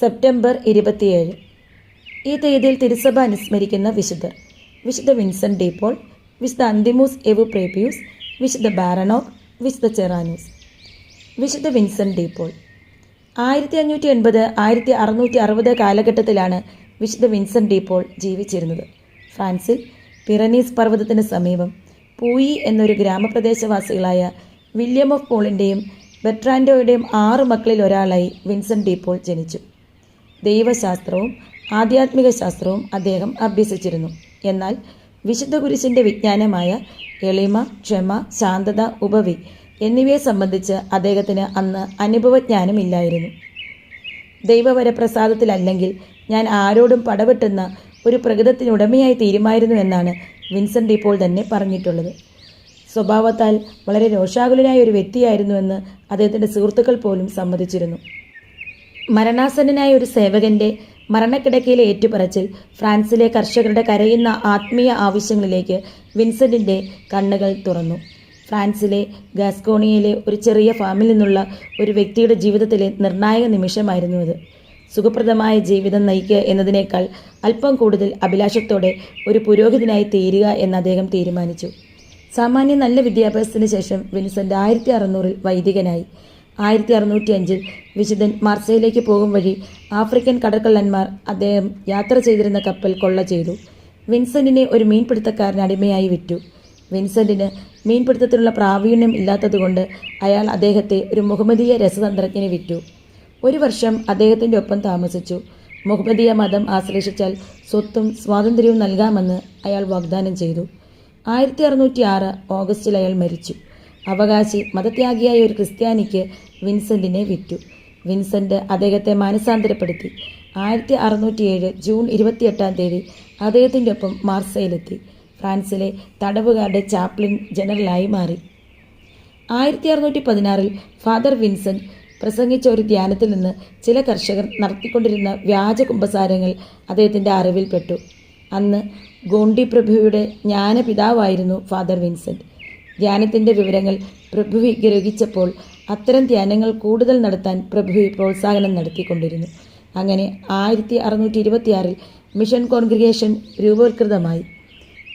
September ഇരുപത്തിയേഴ്. ഈ തീയതിയിൽ തിരുസഭ അനുസ്മരിക്കുന്ന വിശുദ്ധർ വിശുദ്ധ വിൻസെന്റ് ഡീപോൾ വിശുദ്ധ അന്തിമൂസ് എവു പ്രേപ്യൂസ് വിശുദ്ധ ബാരണോക്ക് വിശുദ്ധ ചെറാനൂസ്. വിശുദ്ധ വിൻസെന്റ് ഡീപോൾ ആയിരത്തി അഞ്ഞൂറ്റി എൺപത് ആയിരത്തി അറുന്നൂറ്റി അറുപത് കാലഘട്ടത്തിലാണ് വിശുദ്ധ വിൻസെന്റ് ഡീപോൾ ജീവിച്ചിരുന്നത്. ഫ്രാൻസിൽ പിറനീസ് പർവതത്തിന് സമീപം പൂയി എന്നൊരു ഗ്രാമപ്രദേശവാസികളായ വില്യം ഓഫ് പോളിന്റെയും ബെട്രാൻഡോയുടെയും ആറ് മക്കളിൽ ഒരാളായി വിൻസെന്റ് ഡീപോൾ ജനിച്ചു. ദൈവശാസ്ത്രവും ആധ്യാത്മിക ശാസ്ത്രവും അദ്ദേഹം അഭ്യസിച്ചിരുന്നു. എന്നാൽ വിശുദ്ധ കുരിശിന്റെ വിജ്ഞാനമായ എളിമ ക്ഷമ ശാന്തത ഉപവി എന്നിവയെ സംബന്ധിച്ച് അദ്ദേഹത്തിന് അന്ന് അനുഭവജ്ഞാനമില്ലായിരുന്നു ദൈവവരപ്രസാദത്തിലല്ലെങ്കിൽ ഞാൻ ആരോടും പടവെട്ടുന്ന ഒരു പ്രകൃതത്തിനുടമയായി തീരുമായിരുന്നു എന്നാണ് വിൻസെന്റ് ഇപ്പോൾ തന്നെ പറഞ്ഞിട്ടുള്ളത്. സ്വഭാവത്താൽ വളരെ രോഷാകുലനായ ഒരു വ്യക്തിയായിരുന്നുവെന്ന് അദ്ദേഹത്തിന്റെ സുഹൃത്തുക്കൾ പോലും സമ്മതിച്ചിരുന്നു. മരണാസന്നനായ ഒരു സേവകന്റെ മരണക്കിടക്കയിലെ ഏറ്റുപറച്ചിൽ ഫ്രാൻസിലെ കർഷകരുടെ കരയുന്ന ആത്മീയ ആവശ്യങ്ങളിലേക്ക് വിൻസെന്റിന്റെ കണ്ണുകൾ തുറന്നു. ഫ്രാൻസിലെ ഗാസ്കോണിയയിലെ ഒരു ചെറിയ ഫാമിൽ നിന്നുള്ള ഒരു വ്യക്തിയുടെ ജീവിതത്തിലെ നിർണായക നിമിഷമായിരുന്നു ഇത്. സുഖപ്രദമായ ജീവിതം നയിക്കുക എന്നതിനേക്കാൾ അല്പം കൂടുതൽ അഭിലാഷത്തോടെ ഒരു പുരോഹിതനായി തീരുക എന്ന് അദ്ദേഹം തീരുമാനിച്ചു. സാമാന്യ നല്ല വിദ്യാഭ്യാസത്തിന് ശേഷം വിൻസെന്റ് ആയിരത്തി അറുന്നൂറിൽ വൈദികനായി. ആയിരത്തി അറുന്നൂറ്റി അഞ്ചിൽ വിശുദ്ധൻ മാർസയിലേക്ക് പോകും വഴി ആഫ്രിക്കൻ കടൽക്കള്ളന്മാർ അദ്ദേഹം യാത്ര ചെയ്തിരുന്ന കപ്പൽ കൊള്ള ചെയ്തു. വിൻസെന്റിനെ ഒരു മീൻപിടുത്തക്കാരന് അടിമയായി വിറ്റു. വിൻസെന്റിന് മീൻപിടുത്തത്തിനുള്ള പ്രാവീണ്യം ഇല്ലാത്തതുകൊണ്ട് അയാൾ അദ്ദേഹത്തെ ഒരു മുഹമ്മദീയ രസതന്ത്രജ്ഞന് വിറ്റു. ഒരു വർഷം അദ്ദേഹത്തിന്റെ ഒപ്പം താമസിച്ചു. മുഹമ്മദീയ മതം ആശ്ലേഷിച്ചാൽ സ്വത്തും സ്വാതന്ത്ര്യവും നൽകാമെന്ന് അയാൾ വാഗ്ദാനം ചെയ്തു. ആയിരത്തി അറുന്നൂറ്റി ആറ് ഓഗസ്റ്റിൽ അയാൾ മരിച്ചു. അവകാശി മതത്യാഗിയായ ഒരു ക്രിസ്ത്യാനിക്ക് വിൻസെന്റിനെ വിറ്റു. വിൻസെന്റ് അദ്ദേഹത്തെ മാനസാന്തരപ്പെടുത്തി. ആയിരത്തി അറുന്നൂറ്റിയേഴ് ജൂൺ ഇരുപത്തിയെട്ടാം തീയതി അദ്ദേഹത്തിന്റെ ഒപ്പം മാർസയിലെത്തി. ഫ്രാൻസിലെ തടവുകാരുടെ ചാപ്ലിൻ ജനറലായി മാറി. ആയിരത്തി അറുന്നൂറ്റി പതിനാറിൽ ഫാദർ വിൻസെന്റ് പ്രസംഗിച്ച ഒരു ധ്യാനത്തിൽ നിന്ന് ചില കർഷകർ നടത്തിക്കൊണ്ടിരുന്ന വ്യാജ കുമ്പസാരങ്ങൾ അദ്ദേഹത്തിന്റെ അറിവിൽപ്പെട്ടു. അന്ന് ഗോണ്ടി പ്രഭുവിടെ ജ്ഞാനപിതാവായിരുന്നു ഫാദർ വിൻസെന്റ്. ധ്യാനത്തിന്റെ വിവരങ്ങൾ പ്രഭുവി ഗ്രഹിച്ചപ്പോൾ അത്തരം ധ്യാനങ്ങൾ കൂടുതൽ നടത്താൻ പ്രഭുവി പ്രോത്സാഹനം നടത്തിക്കൊണ്ടിരുന്നു. അങ്ങനെ ആയിരത്തി അറുന്നൂറ്റി ഇരുപത്തിയാറിൽ മിഷൻ കോൺഗ്രിഗേഷൻ രൂപവത്കൃതമായി.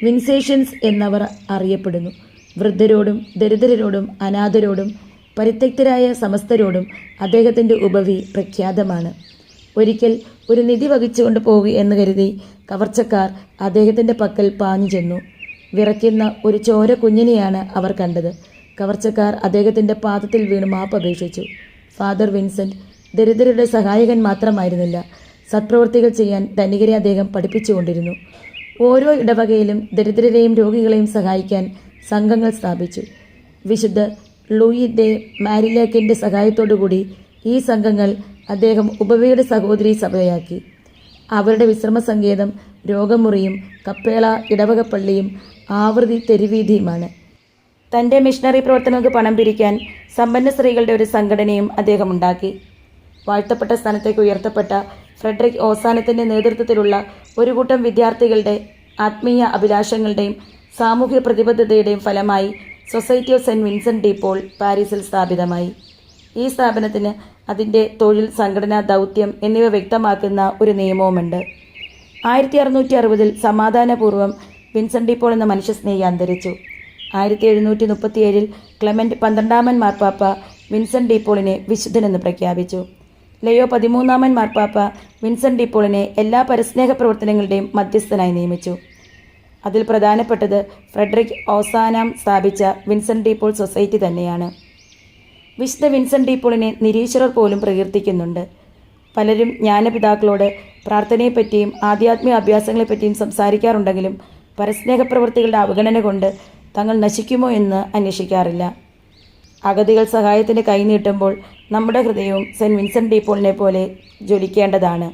വിൻസേഷൻസ് എന്നവർ അറിയപ്പെടുന്നു. വൃദ്ധരോടും ദരിദ്രരോടും അനാഥരോടും പരിത്യക്തരായ സമസ്തരോടും അദ്ദേഹത്തിന്റെ ഉപവി പ്രഖ്യാതമാണ്. ഒരിക്കൽ ഒരു നിധി വഹിച്ചുകൊണ്ട് പോകുക എന്ന് കരുതി കവർച്ചക്കാർ അദ്ദേഹത്തിന്റെ പക്കൽ പാഞ്ഞു ചെന്നു വിറയ്ക്കുന്ന ഒരു ചോര കുഞ്ഞിനെയാണ് അവർ കണ്ടത്. കവർച്ചക്കാർ അദ്ദേഹത്തിന്റെ പാദത്തിൽ വീണ് മാപ്പ് അപേക്ഷിച്ചു. ഫാദർ വിൻസെന്റ് ദരിദ്രരുടെ സഹായകൻ മാത്രമായിരുന്നില്ല. സത്പ്രവൃത്തികൾ ചെയ്യാൻ ധനികരെ അദ്ദേഹം പഠിപ്പിച്ചുകൊണ്ടിരുന്നു. ഓരോ ഇടവകയിലും ദരിദ്രരെയും രോഗികളെയും സഹായിക്കാൻ സംഘങ്ങൾ സ്ഥാപിച്ചു. വിശുദ്ധ ലൂയി ദെ മാരിലേക്കിന്റെ സഹായത്തോടുകൂടി ഈ സംഘങ്ങൾ അദ്ദേഹം ഉപവയുടെ സഹോദരി സഭയാക്കി. അവരുടെ വിശ്രമ സങ്കേതം രോഗമുറിയും കപ്പേള ഇടവകപ്പള്ളിയും ആവൃതി തെരുവീതിയുമാണ്. തന്റെ മിഷണറി പ്രവർത്തനങ്ങൾക്ക് പണം പിരിക്കാൻ സമ്പന്ന സ്ത്രീകളുടെ ഒരു സംഘടനയും അദ്ദേഹം ഉണ്ടാക്കി. വാഴ്ത്തപ്പെട്ട സ്ഥാനത്തേക്ക് ഉയർത്തപ്പെട്ട ഫ്രെഡറിക് ഓസാനത്തിന്റെ നേതൃത്വത്തിലുള്ള ഒരു കൂട്ടം വിദ്യാർത്ഥികളുടെ ആത്മീയ അഭിലാഷങ്ങളുടെയും സാമൂഹ്യ പ്രതിബദ്ധതയുടെയും ഫലമായി society of saint de Paul പാരീസിൽ സ്ഥാപിതമായി. ഈ സ്ഥാപനത്തിന് അതിന്റെ തൊഴിൽ സംഘടനാ ദൗത്യം എന്നിവ വ്യക്തമാക്കുന്ന ഒരു നിയമവുമുണ്ട്. ആയിരത്തി അറുന്നൂറ്റി അറുപതിൽ സമാധാനപൂർവം വിൻസെന്റ് ഇപ്പോൾ എന്ന മനുഷ്യസ്നേഹി അന്തരിച്ചു. ആയിരത്തി എഴുന്നൂറ്റി മുപ്പത്തിയേഴിൽ ക്ലെമന്റ് പന്ത്രണ്ടാമൻ മാർപ്പാപ്പ വിൻസെന്റ് ഡിപ്പോളിനെ വിശുദ്ധനെന്ന് പ്രഖ്യാപിച്ചു. ലയോ പതിമൂന്നാമൻ മാർപ്പാപ്പ വിൻസെന്റ് ഡിപ്പോളിനെ എല്ലാ പരസ്നേഹ പ്രവർത്തനങ്ങളുടെയും മധ്യസ്ഥനായി നിയമിച്ചു. അതിൽ പ്രധാനപ്പെട്ടത് ഫ്രെഡറിക് ഓസാനാം സ്ഥാപിച്ച വിൻസെന്റ് ഡീപോൾ സൊസൈറ്റി തന്നെയാണ്. വിശുദ്ധ വിൻസെന്റ് ഡീപോളിനെ നിരീശ്വരർ പോലും പ്രകീർത്തിക്കുന്നുണ്ട്. പലരും ജ്ഞാനപിതാക്കളോട് പ്രാർത്ഥനയെപ്പറ്റിയും ആധ്യാത്മിക അഭ്യാസങ്ങളെപ്പറ്റിയും സംസാരിക്കാറുണ്ടെങ്കിലും പരസ്നേഹ പ്രവൃത്തികളുടെ അവഗണന കൊണ്ട് തങ്ങൾ നശിക്കുമോ എന്ന് അന്വേഷിക്കാറില്ല. അഗതികൾ സഹായത്തിന് കൈനീട്ടുമ്പോൾ നമ്മുടെ ഹൃദയവും സെന്റ് വിൻസെന്റ് ഡീപ്പോളിനെ പോലെ ജ്വലിക്കേണ്ടതാണ്.